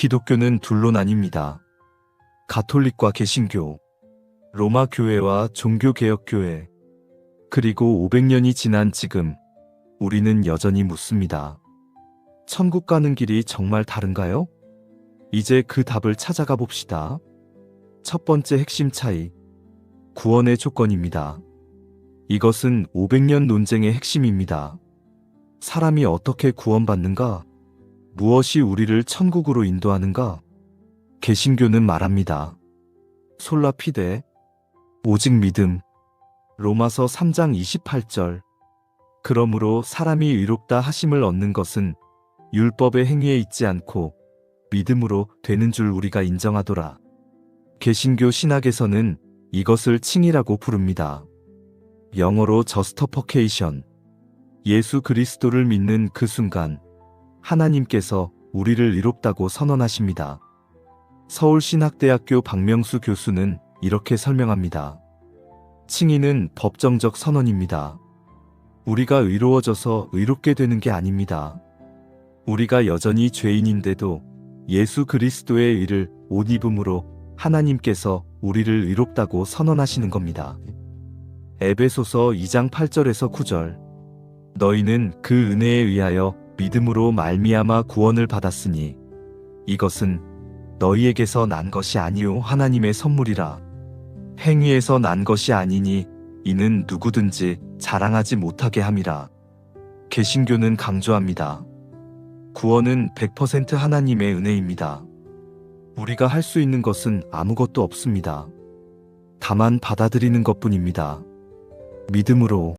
기독교는 둘로 나뉩니다. 가톨릭과 개신교, 로마 교회와 종교개혁교회, 그리고 500년이 지난 지금 우리는 여전히 묻습니다. 천국 가는 길이 정말 다른가요? 이제 그 답을 찾아가 봅시다. 첫 번째 핵심 차이. 구원의 조건입니다. 이것은 500년 논쟁의 핵심입니다. 사람이 어떻게 구원받는가? 무엇이 우리를 천국으로 인도하는가? 개신교는 말합니다. 솔라피데, 오직 믿음. 로마서 3장 28절. 그러므로 사람이 의롭다 하심을 얻는 것은 율법의 행위에 있지 않고 믿음으로 되는 줄 우리가 인정하더라. 개신교 신학에서는 이것을 칭이라고 부릅니다. 영어로 저스터퍼케이션. 예수 그리스도를 믿는 그 순간 하나님께서 우리를 의롭다고 선언하십니다. 서울신학대학교 박명수 교수는 이렇게 설명합니다. 칭의는 법정적 선언입니다. 우리가 의로워져서 의롭게 되는 게 아닙니다. 우리가 여전히 죄인인데도 예수 그리스도의 의를 옷 입음으로 하나님께서 우리를 의롭다고 선언하시는 겁니다. 에베소서 2장 8절에서 9절 너희는 그 은혜에 의하여 믿음으로 말미암아 구원을 받았으니 이것은 너희에게서 난 것이 아니요 하나님의 선물이라 행위에서 난 것이 아니니 이는 누구든지 자랑하지 못하게 함이라 개신교는 강조합니다. 구원은 100% 하나님의 은혜입니다. 우리가 할 수 있는 것은 아무것도 없습니다. 다만 받아들이는 것뿐입니다. 믿음으로